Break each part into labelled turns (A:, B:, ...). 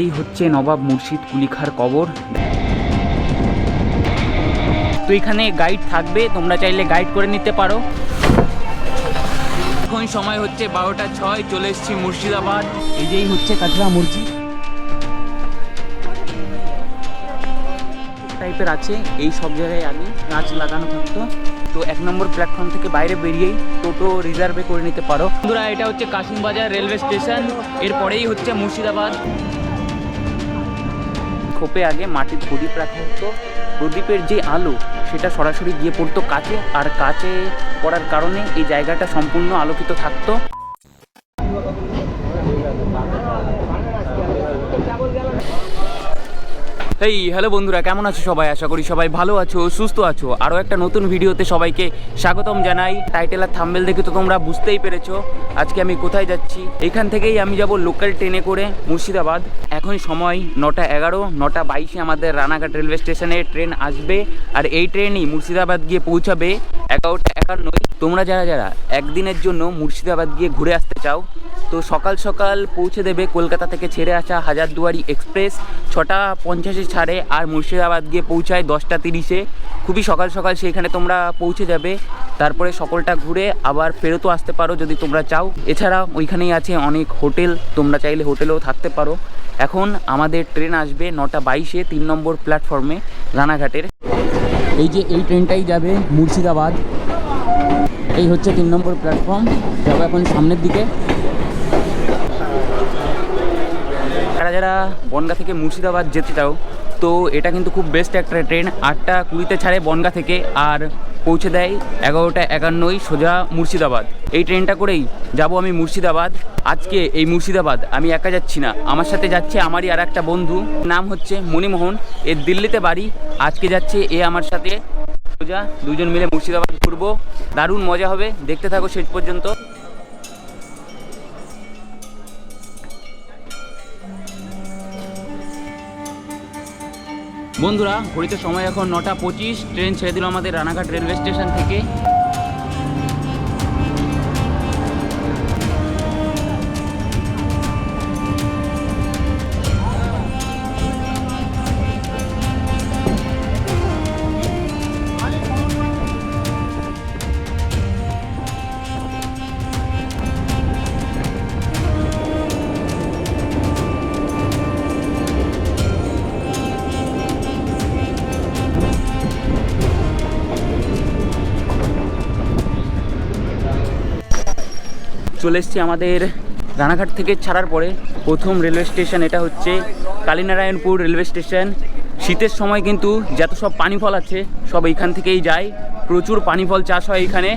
A: এই হচ্ছে নবাব মুর্শিদ কুলিখার কবর। তো এখানে গাইড থাকবে, তোমরা চাইলে গাইড করে নিতে পারো। এখন সময় হচ্ছে বারোটা ছয়, চলে এসেছি মুর্শিদাবাদ। এই যেই হচ্ছে কাজরা মসজিদ। টাইপের আছে, এই সব জায়গায় আগে গাছ লাগানো থাকতো। তো এক নম্বর প্ল্যাটফর্ম থেকে বাইরে বেরিয়েই টোটো রিজার্ভে করে নিতে পারো। বন্ধুরা, এটা হচ্ছে কাশিমবাজার রেলওয়ে স্টেশন এরপরেই হচ্ছে মুর্শিদাবাদ। খোপে আগে মাটির প্রদীপ রাখা হতো। প্রদীপের যে আলো, সেটা সরাসরি গিয়ে পড়তো কাচে। আর কাচে পড়ার কারণে এই জায়গাটা সম্পূর্ণ আলোকিত থাকতো। এই হ্যালো বন্ধুরা, কেমন আছো সবাই? আশা করি সবাই ভালো আছো, সুস্থ আছো। আরও একটা নতুন ভিডিওতে সবাইকে স্বাগতম জানাই। টাইটেল আর থাম্বেল দেখে তো তোমরা বুঝতেই পেরেছ আজকে আমি কোথায় যাচ্ছি। এখান থেকেই আমি যাব লোকাল ট্রেনে করে মুর্শিদাবাদ। এখন সময় নটা এগারো, নটা বাইশে আমাদের রানাঘাট রেলওয়ে স্টেশনে ট্রেন আসবে। আর এই ট্রেনই মুর্শিদাবাদ গিয়ে পৌঁছাবে এগারোটা একান্নই। তোমরা যারা যারা একদিনের জন্য মুর্শিদাবাদ গিয়ে ঘুরে আসতে চাও, তো সকাল সকাল পৌঁছে দেবে কলকাতা থেকে ছেড়ে আসা হাজারদুয়ারি এক্সপ্রেস। ছটা পঞ্চাশে ছাড়ে আর মুর্শিদাবাদ গিয়ে পৌঁছায় দশটা তিরিশে। খুবই সকাল সকাল সেইখানে তোমরা পৌঁছে যাবে। তারপরে সকলটা ঘুরে আবার ফেরতও আসতে পারো যদি তোমরা চাও। এছাড়া ওইখানেই আছে অনেক হোটেল, তোমরা চাইলে হোটেলেও থাকতে পারো। এখন আমাদের ট্রেন আসবে নটা বাইশে, তিন নম্বর প্ল্যাটফর্মে, রানাঘাটের। এই যে এই ট্রেনটাই যাবে মুর্শিদাবাদ। এই হচ্ছে তিন নম্বর প্ল্যাটফর্ম। যাব এখন সামনের দিকে। যারা বনগা থেকে মুর্শিদাবাদ যেতে চাও, তো এটা কিন্তু খুব বেস্ট একটা ট্রেন আটটা কুড়িতে ছাড়ে বনগা থেকে আর পৌঁছে দেয় এগারোটা একান্নই সোজা মুর্শিদাবাদ। এই ট্রেনটা করেই যাব আমি মুর্শিদাবাদ। আজকে এই মুর্শিদাবাদ আমি একা যাচ্ছি না। আমার সাথে যাচ্ছে আমারই আর একটা বন্ধু। নাম হচ্ছে মণিমোহন। এর দিল্লিতে বাড়ি। আজকে যাচ্ছে এ আমার সাথে। সোজা দুজন মিলে মুর্শিদাবাদ ঘুরবো। দারুণ মজা হবে। দেখতে থাকো শেষ পর্যন্ত। বন্ধুরা ঘড়িতে সময় এখন নটা পঁচিশ ট্রেন ছেড়ে দিল আমাদের রানাঘাট রেলওয়ে স্টেশন থেকে। চলে এসছি আমাদের রানাঘাট থেকে ছাড়ার পরে প্রথম রেলওয়ে স্টেশন, এটা হচ্ছে কালীনারায়ণপুর রেলওয়ে স্টেশন। শীতের সময় কিন্তু যত সব পানি ফল আছে, সব এইখান থেকেই যায়। প্রচুর পানি ফল চাষ হয় এখানে।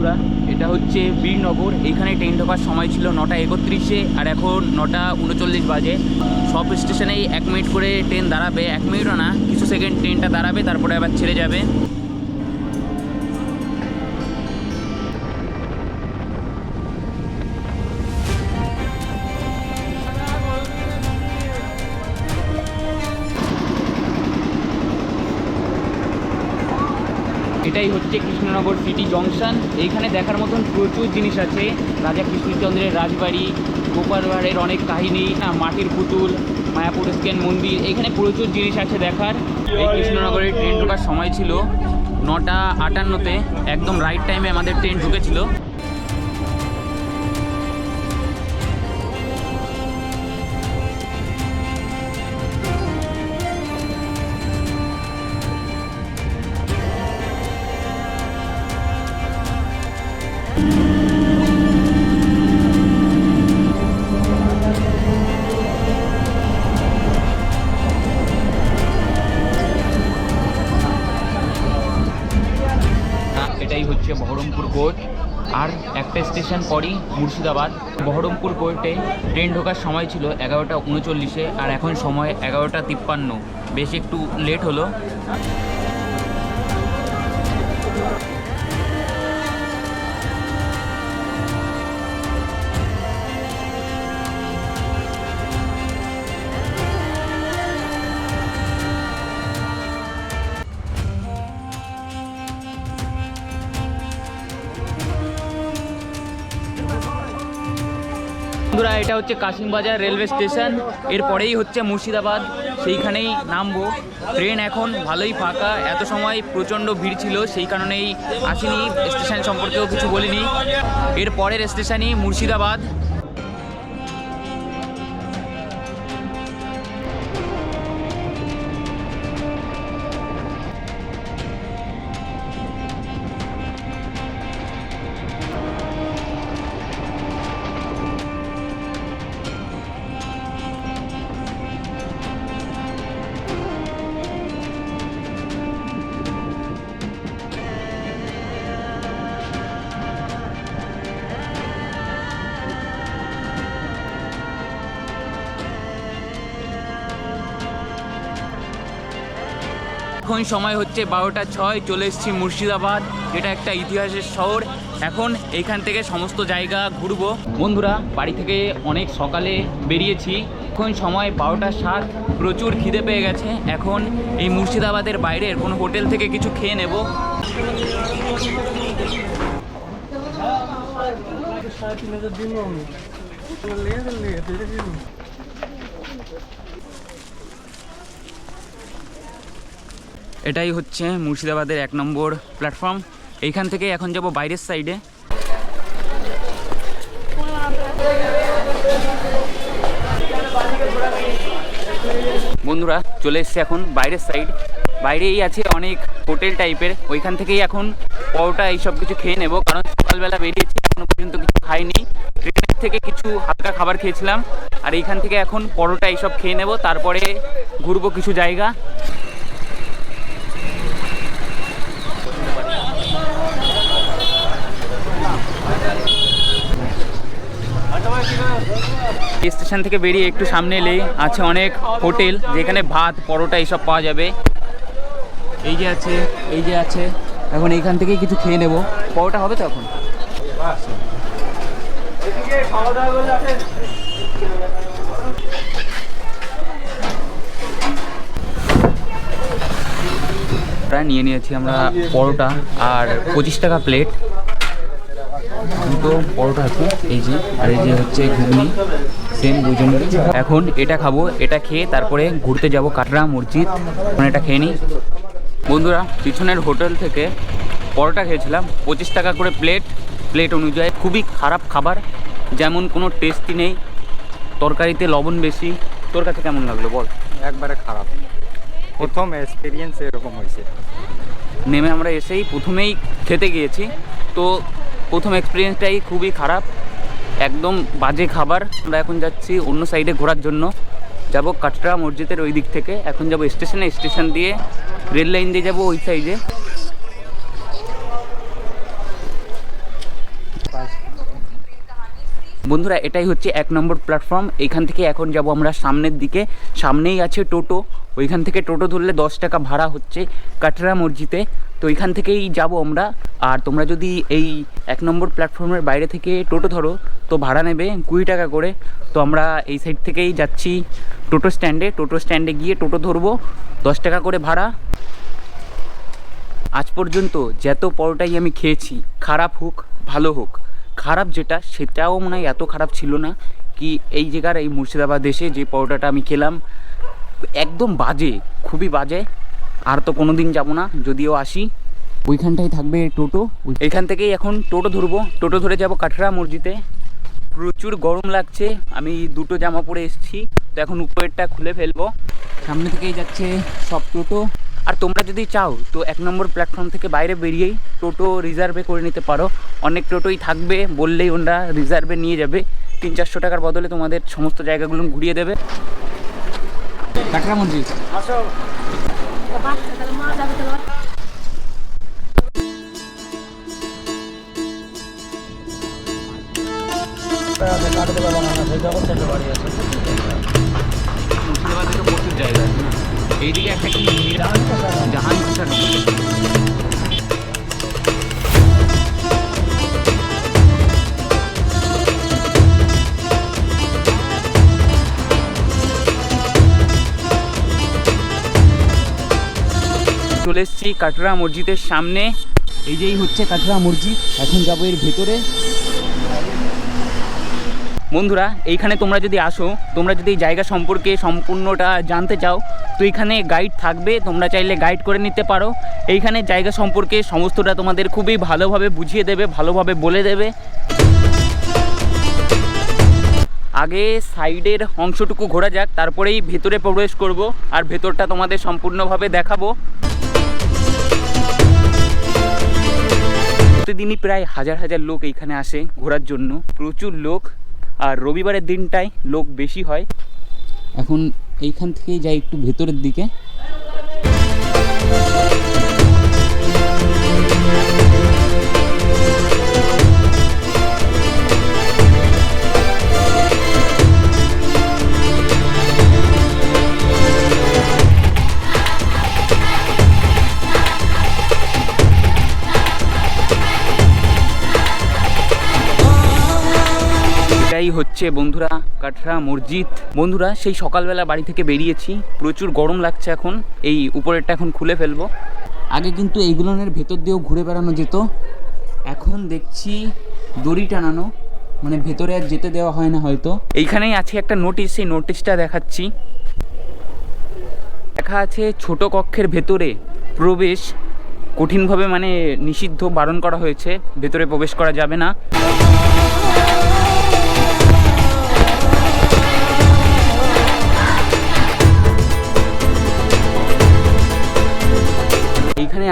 A: বন্ধুরা, এটা হচ্ছে বীরনগর। এইখানে ট্রেন ঢোকার সময় ছিল নটা একত্রিশে আর এখন নটা উনচল্লিশ বাজে। সব স্টেশনেই এক মিনিট করে ট্রেন দাঁড়াবে। এক মিনিটও না, কিছু সেকেন্ড ট্রেনটা দাঁড়াবে, তারপরে আবার ছেড়ে যাবে। এটাই হচ্ছে কৃষ্ণনগর সিটি জংশন এইখানে দেখার মতন প্রচুর জিনিস আছে। রাজা কৃষ্ণচন্দ্রের রাজবাড়ি, গোপাল গোপালবাড়ের অনেক কাহিনী মাটির পুতুল, মায়াপুর স্কেন মন্দির, এখানে প্রচুর জিনিস আছে দেখার। এই কৃষ্ণনগরের ট্রেন ঢোকার সময় ছিল নটা আটান্নতে, একদম রাইট টাইমে আমাদের ট্রেন ঢুকেছিল। এটাই হচ্ছে বহরমপুর কোর্ট। আর একটা স্টেশন পরই মুর্শিদাবাদ। বহরমপুর কোর্টে ট্রেন ঢোকার সময় ছিল এগারোটা উনচল্লিশে, আর এখন সময় এগারোটা তিপ্পান্ন। বেশ একটু লেট হলো। এটা হচ্ছে কাশিমবাজার রেলওয়ে স্টেশন। এরপরেই হচ্ছে মুর্শিদাবাদ, সেইখানেই নামবো। ট্রেন এখন ভালোই ফাঁকা, এত সময় প্রচণ্ড ভিড় ছিল, সেই কারণেই আসিনি। স্টেশন সম্পর্কেও কিছু বলিনি। এর পরের স্টেশনই মুর্শিদাবাদ। এখন সময় হচ্ছে বারোটা ছয়, চলে এসেছি মুর্শিদাবাদ এটা একটা ইতিহাসের শহর। এখন এইখান থেকে সমস্ত জায়গা ঘুরবো। বন্ধুরা, বাড়ি থেকে অনেক সকালে বেরিয়েছি। এখন সময় বারোটা সাত, প্রচুর খিদে পেয়ে গেছে। এখন এই মুর্শিদাবাদের বাইরের কোনো হোটেল থেকে কিছু খেয়ে নেব। এটাই হচ্ছে মুর্শিদাবাদের এক নম্বর প্ল্যাটফর্ম এইখান থেকে এখন যাব বাইরের সাইডে বন্ধুরা, চলে এসছে এখন বাইরের সাইড বাইরেই আছে অনেক হোটেল টাইপের ওইখান থেকেই এখন পরোটা এইসব কিছু খেয়ে নেব, কারণ সকালবেলা বেরিয়েছি, এখনও পর্যন্ত কিছু খাইনি। ট্রেনের থেকে কিছু হালকা খাবার খেয়েছিলাম। আর এইখান থেকে এখন পরোটা এইসব খেয়ে নেব। তারপরে ঘুরবো কিছু জায়গা। স্টেশন থেকে বেরিয়ে একটু সামনে এলেই আছে অনেক হোটেল, যেখানে ভাত, পরোটা এইসব পাওয়া যাবে। এই যে আছে, এই যে আছে, এখন এইখান থেকেই কিছু খেয়ে নেব। পরোটা হবে তো এখন? প্রায় নিয়ে নিয়েছি আমরা পরোটা আর পঁচিশ টাকা প্লেট দুটো পরোটা আছে এই যে আর এই যে হচ্ছে ঘুগনি সেম দুজনের। এখন এটা খাব এটা খেয়ে তারপরে ঘুরতে যাব কাটরা মসজিদ এখন এটা খেয়ে নিই। বন্ধুরা পিছনের হোটেল থেকে পরোটা খেয়েছিলাম পঁচিশ টাকা করে প্লেট প্লেট অনুযায়ী খুবই খারাপ খাবার যেমন কোনো টেস্টই নেই তরকারিতে লবণ বেশি। তোর কাছে কেমন লাগল বল?
B: একবারে খারাপ। প্রথম এক্সপিরিয়েন্স এরকম হয়েছে।
A: নেমে আমরা এসেই প্রথমেই খেতে গিয়েছি। তো প্রথম এক্সপিরিয়েন্সটাই খুবই খারাপ। একদম বাজে খাবার। আমরা এখন যাচ্ছি অন্য সাইডে ঘোরার জন্য। যাব কাটরা মসজিদের ওই দিক থেকে। এখন যাব স্টেশনে স্টেশন দিয়ে রেল লাইন দিয়ে যাব ওই সাইডে বন্ধুরা, এটাই হচ্ছে এক নম্বর প্ল্যাটফর্ম এইখান থেকে এখন যাব আমরা সামনের দিকে। সামনেই আছে টোটো। ওইখান থেকে টোটো ধরলে দশ টাকা ভাড়া হচ্ছে কাটরা মসজিদে। তো এখান থেকেই যাব আমরা। আর তোমরা যদি এই এক নম্বর প্ল্যাটফর্মের বাইরে থেকে টোটো ধরো, তো ভাড়া নেবে কুড়ি টাকা করে। তো আমরা এই সাইড থেকেই যাচ্ছি টোটো স্ট্যান্ডে। টোটো স্ট্যান্ডে গিয়ে টোটো ধরবো, দশ টাকা করে ভাড়া। আজ পর্যন্ত যত পরোটাই আমি খেয়েছি, খারাপ হোক, ভালো হোক, খারাপ যেটা, সেটাও মনে হয় এত খারাপ ছিল না কি এই জায়গার, এই মুর্শিদাবাদ এসে যে পরোটাটা আমি খেলাম। একদম বাজে, খুবই বাজে। আর তো কোনো দিন যাব না যদিও আসি। ওইখানটাই থাকবে টোটো? এইখান থেকেই এখন টোটো ধরবো। টোটো ধরে যাব কাটরা মসজিদে। প্রচুর গরম লাগছে আমি দুটো জামা পরে এসেছি। তো এখন উপরেরটা খুলে ফেলব। সামনে থেকেই যাচ্ছে সব টোটো। আর তোমরা যদি চাও তো এক নম্বর প্ল্যাটফর্ম থেকে বাইরে বেরিয়েই টোটো রিজার্ভে করে নিতে পারো। অনেক টোটোই থাকবে বললেই ওরা রিজার্ভে নিয়ে যাবে। তিন চারশো টাকার বদলে তোমাদের সমস্ত জায়গাগুলো ঘুরিয়ে দেবে। কাটরা মসজিদ মুর্শিদাবাদে তো প্রচুর জায়গা আছে এইদিকে একটা কি জাহান খোসার চলে এসেছি কাটরা মসজিদের সামনে। এই যেই হচ্ছে কাটরা মসজিদ, এখন যাব এর ভেতরে। বন্ধুরা, এইখানে তোমরা যদি আসো, তোমরা যদি জায়গা সম্পর্কে সম্পূর্ণটা জানতে চাও, তো এখানে গাইড থাকবে, তোমরা চাইলে গাইড করে নিতে পারো। এইখানে জায়গা সম্পর্কে সমস্তটা তোমাদের খুবই ভালোভাবে বুঝিয়ে দেবে, ভালোভাবে বলে দেবে। আগে সাইডের অংশটুকু ঘোরা যাক, তারপরেই ভেতরে প্রবেশ করব, আর ভেতরটা তোমাদের সম্পূর্ণভাবে দেখাবো। প্রতিদিনই প্রায় হাজার হাজার লোক এইখানে আসে ঘোরার জন্য। প্রচুর লোক আর রবিবারের দিনটায় লোক বেশি হয়। এখন এইখান থেকেই যাই একটু ভেতরের দিকে। এটাই হচ্ছে বন্ধুরা কাটরা মসজিদ। বন্ধুরা, সেই সকালবেলা বাড়ি থেকে বেরিয়েছি। প্রচুর গরম লাগছে এখন। এই উপরেরটা এখন খুলে ফেলব। আগে কিন্তু এইগুলোনের ভেতর দিয়েও ঘুরে বেড়ানো যেত। এখন দেখছি দড়ি টানানো। মানে ভেতরে আর যেতে দেওয়া হয় না হয়তো। এইখানেই আছে একটা নোটিশ সেই নোটিশটা দেখাচ্ছি। দেখা আছে, ছোট কক্ষের ভেতরে প্রবেশ কঠিনভাবে মানে নিষিদ্ধ বারণ করা হয়েছে। ভেতরে প্রবেশ করা যাবে না।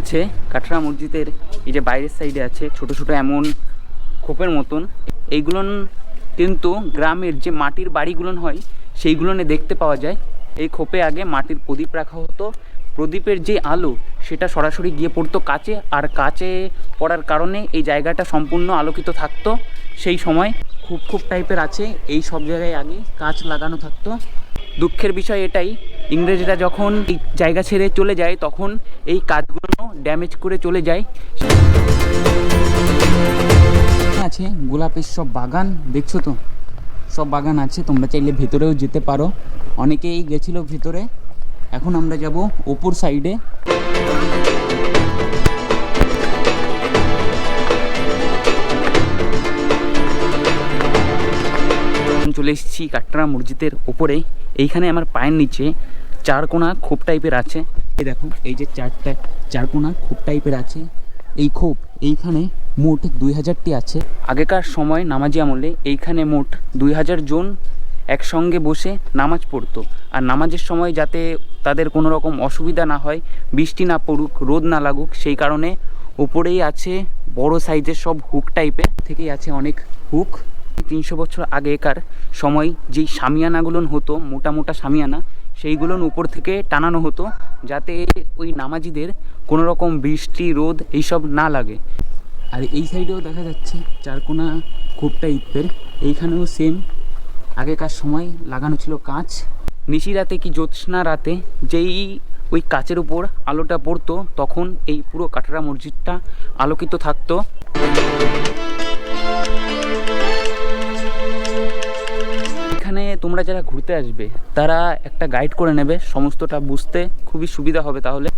A: আছে, কাটরা মসজিদের এই যে বাইরের সাইডে আছে, ছোট ছোট এমন খোপের মতন। এইগুলো কিন্তু গ্রামের যে মাটির বাড়িগুলোন হয়, সেইগুলোনে দেখতে পাওয়া যায়। এই খোপে আগে মাটির প্রদীপ রাখা হতো। প্রদীপের যে আলো, সেটা সরাসরি গিয়ে পড়তো কাচে, আর কাচে পড়ার কারণে এই জায়গাটা সম্পূর্ণ আলোকিত থাকতো। সেই সময় খুব খুব টাইপের আছে, এই সব জায়গায় আগে কাচ লাগানো থাকতো। দুঃখের বিষয় এটাই। ইংরেজরা যখন এই জায়গা ছেড়ে চলে যায়, তখন এই কাজগুলো ড্যামেজ করে চলে যায়। আছে, গোলাপের সব বাগান, দেখছ তো? সব বাগান আছে, তোমরা চাইলে ভেতরেও যেতে পারো। অনেকেই গেছিল ভেতরে। এখন আমরা যাব ওপর সাইডে চলে এসেছি কাটরা মসজিদের ওপরে এইখানে আমার পায়ের নিচে চারকোনা খোপ টাইপের আছে। এই দেখো, এই যে চারটা চারকোনা খোপ টাইপের আছে। এই খোপ, এইখানে মোট দুই হাজারটি আছে। আগেকার সময় নামাজি আমলে এইখানে মোট দুই হাজার জন একসঙ্গে বসে নামাজ পড়তো। আর নামাজের সময় যাতে তাদের কোনো রকম অসুবিধা না হয়, বৃষ্টি না পড়ুক, রোদ না লাগুক, সেই কারণে ওপরেই আছে বড় সাইজের সব হুক টাইপের। থেকেই আছে অনেক হুক। তিনশো বছর আগেকার সময় যেই সামিয়ানাগুলো হতো, মোটা মোটা সামিয়ানা সেইগুলোন উপর থেকে টানানো হতো যাতে ওই নামাজিদের কোনো রকম বৃষ্টি, রোদ এইসব না লাগে। আর এই সাইডেও দেখা যাচ্ছে চারকোনা খুব টাইপের, এইখানেও সেম আগেকার সময় লাগানো ছিল কাঁচ। নিশি রাতে কি জ্যোৎস্না রাতে যেই ওই কাচের উপর আলোটা পড়তো, তখন এই পুরো কাটরা মসজিদটা আলোকিত থাকতো। তোমরা যারা ঘুরতে আসবে, তারা একটা গাইড করে নেবে, সমস্তটা বুঝতে খুবই সুবিধা হবে তাহলে।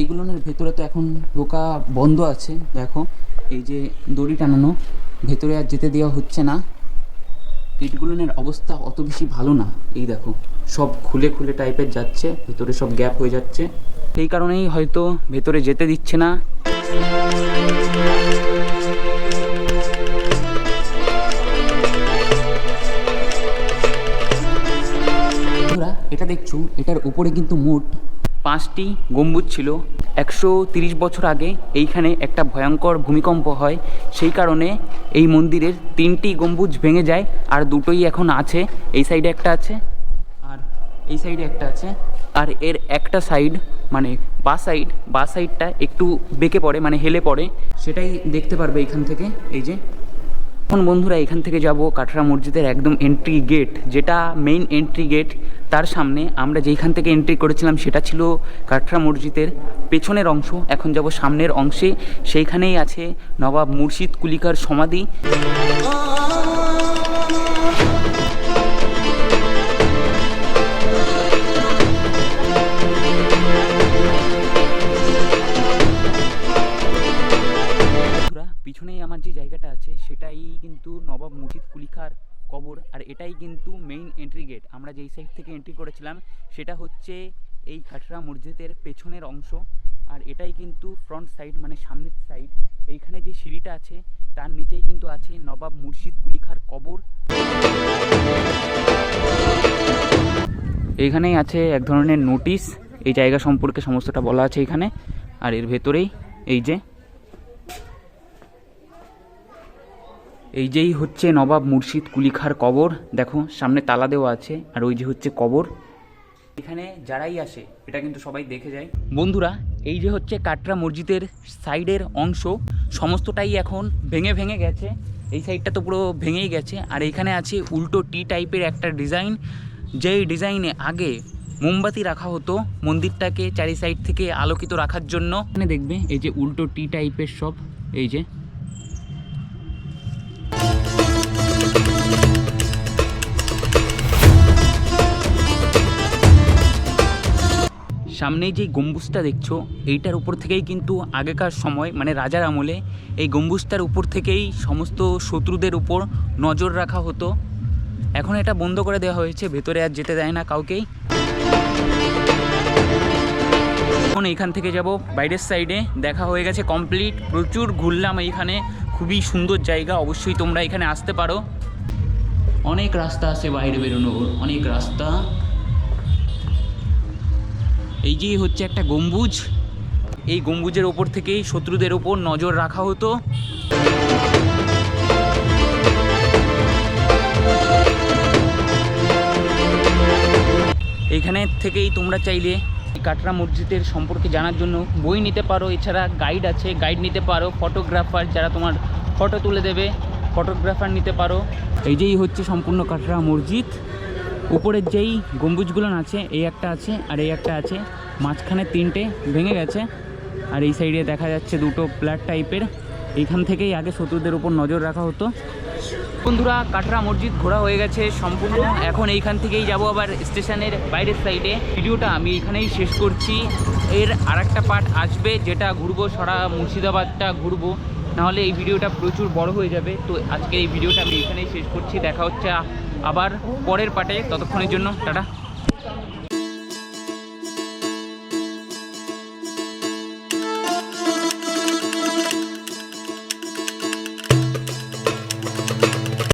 A: এইগুলোর ভেতরে তো এখন ঢোকা বন্ধ আছে, দেখো। এই যে দড়ি টানানো, ভেতরে আর যেতে দেওয়া হচ্ছে না। ইটগুলোনের অবস্থা অত বেশি ভালো না, এই দেখো। সব খুলে খুলে টাইপের যাচ্ছে, ভেতরে সব গ্যাপ হয়ে যাচ্ছে। সেই কারণেই হয়তো ভেতরে যেতে দিচ্ছে না। এটা দেখছ? এটার উপরে কিন্তু মোট পাঁচটি গম্বুজ ছিল। একশো তিরিশ বছর আগে এইখানে একটা ভয়ঙ্কর ভূমিকম্প হয়। সেই কারণে এই মন্দিরের তিনটি গম্বুজ ভেঙে যায় আর দুটোই এখন আছে। এই সাইডে একটা আছে আর এই সাইডে একটা আছে। আর এর একটা সাইড মানে বা সাইড, বা সাইডটা একটু বেঁকে পড়ে মানে হেলে পড়ে। সেটাই দেখতে পারবে এখান থেকে। এই যে এখন বন্ধুরা, এখান থেকে যাব কাটরা মসজিদের একদম এন্ট্রি গেট যেটা মেইন এন্ট্রি গেট তার সামনে আমরা যেইখান থেকে এন্ট্রি করেছিলাম সেটা ছিল কাটরা মসজিদের পেছনের অংশ। এখন যাব সামনের অংশে। সেইখানেই আছে নবাব মুর্শিদ কুলিকার সমাধি। পিছনেই আমার যে জায়গাটা আছে, সেটাই কিন্তু নবাব মুজিদ কুলিখার কবর, আর এটাই কিন্তু মেইন এন্ট্রি গেট আমরা যেই সাইড থেকে এন্ট্রি করেছিলাম, সেটা হচ্ছে এই কাটরা মসজিদের পেছনের অংশ, আর এটাই কিন্তু ফ্রন্ট সাইড মানে সামনের সাইড এইখানে যে সিঁড়িটা আছে, তার নিচেই কিন্তু আছে নবাব মুর্শিদ কুলিখার কবর। এইখানেই আছে এক ধরনের নোটিশ এই জায়গা সম্পর্কে সমস্তটা বলা আছে এখানে। আর এর ভেতরেই এই যে এই যেই হচ্ছে নবাব মুর্শিদ কুলিখার কবর, দেখো সামনে তালা দেওয়া আছে আর ওই যে হচ্ছে কবর। এখানে যারাই আসে, এটা কিন্তু সবাই দেখে যায়। বন্ধুরা, এই যে হচ্ছে কাটরা মসজিদের সাইডের অংশ, সমস্তটাই এখন ভেঙে ভেঙে গেছে। এই সাইডটা তো পুরো ভেঙেই গেছে। আর এখানে আছে উল্টো টি টাইপের একটা ডিজাইন। যেই ডিজাইনে আগে মোমবাতি রাখা হতো, মন্দিরটাকে চারি সাইড থেকে আলোকিত রাখার জন্য। এখানে দেখবে এই যে উল্টো টি টাইপের সব, এই যে সামনেই যে গম্বুজটা দেখছ, এইটার উপর থেকেই কিন্তু আগেকার সময় মানে রাজার আমলে, এই গম্বুজটার উপর থেকেই সমস্ত শত্রুদের উপর নজর রাখা হতো। এখন এটা বন্ধ করে দেওয়া হয়েছে, ভেতরে আর যেতে দেয় না কাউকেই। এখন এইখান থেকে যাব, বাইরের সাইডে দেখা হয়ে গেছে কমপ্লিট। প্রচুর ঘুরলাম এইখানে, খুবই সুন্দর জায়গা, অবশ্যই তোমরা এখানে আসতে পারো। অনেক রাস্তা আছে বাইরে বেরোনোর, অনেক রাস্তা। এই যে হচ্ছে একটা গম্বুজ। এই গম্বুজের ওপর থেকেই শত্রুদের ওপর নজর রাখা হতো। এইখানে থেকেই তোমরা চাইলে কাটরা মসজিদের সম্পর্কে জানার জন্য বই নিতে পারো। এছাড়া গাইড আছে গাইড নিতে পারো। ফটোগ্রাফার যারা তোমার ফটো তুলে দেবে ফটোগ্রাফার নিতে পারো। এই যেই হচ্ছে সম্পূর্ণ কাটরা মসজিদ। উপরের যেই গম্বুজগুলো আছে, এই একটা আছে আর এই একটা আছে, মাঝখানে তিনটে ভেঙে গেছে আর এই সাইডে দেখা যাচ্ছে দুটো প্ল্যাট টাইপের। এইখান থেকেই আগে শত্রুদের উপর নজর রাখা হতো। বন্ধুরা, কাটরা মসজিদ ঘোরা হয়ে গেছে সম্পূর্ণ। এখন এইখান থেকেই যাব আবার স্টেশনের বাইরের সাইডে। ভিডিওটা আমি এখানেই শেষ করছি। এর আর একটা পার্ট আসবে যেটা ঘুরবো, সারা মুর্শিদাবাদটা ঘুরবো। নাহলে এই ভিডিওটা প্রচুর বড় হয়ে যাবে। তো আজকে এই ভিডিওটা আমি এখানেই শেষ করছি। দেখা হচ্ছে আবার পরের পাটে ততক্ষণের জন্য টাটা।